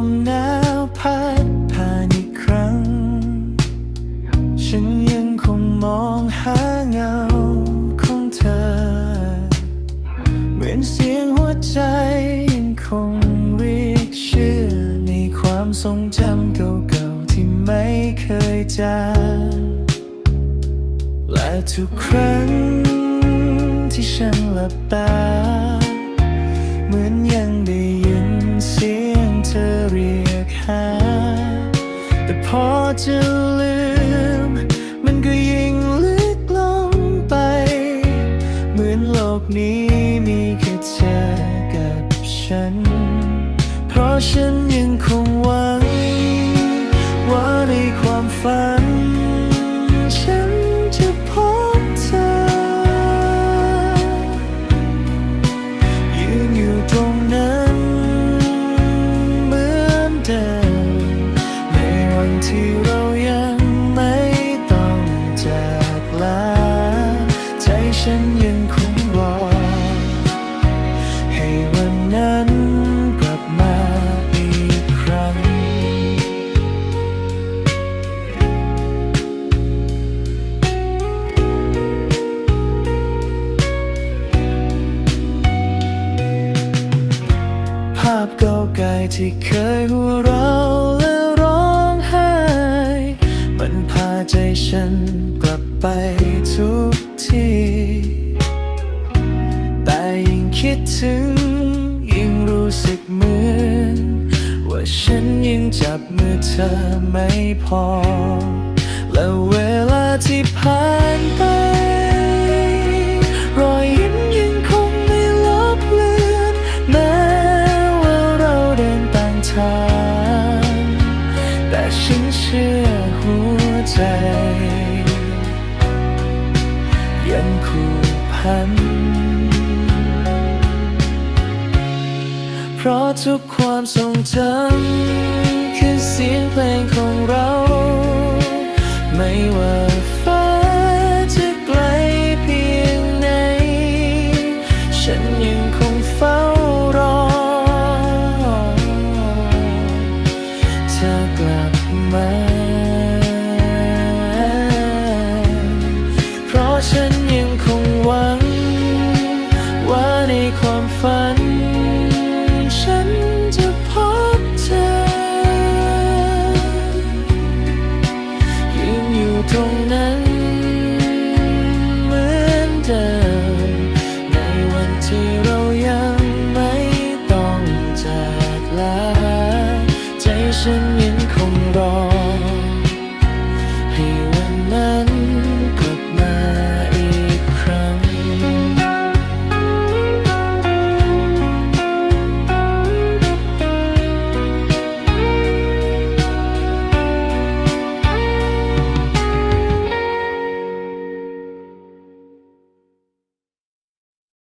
ลมหนาวพัดผ่านอีกครั้ง ฉันยังคงมองหาเงาของเธอ เหมือนเสียงหัวใจยังคงเรียกชื่อ ในความทรงจำเก่าๆที่ไม่เคยจางและทุกครั้งที่ฉันหลับตา จะลืม มันก็ยิ่งลึกลงไป เหมือนโลกนี้มีแค่เธอกับฉัน เพราะฉันยังคงหวัง ภาพเก่าไกลที่เคยหัวเราะและร้องไห้ มันพาใจฉันกลับไปทุกทีแต่ยิ่งคิดถึง ยิ่งรู้สึกเหมือน ว่าฉันยังจับมือเธอไม่พอ ชื่อหัวใจ ยังคู่พัน เพราะทุกความทรงจำคือเสียง มา ฉัน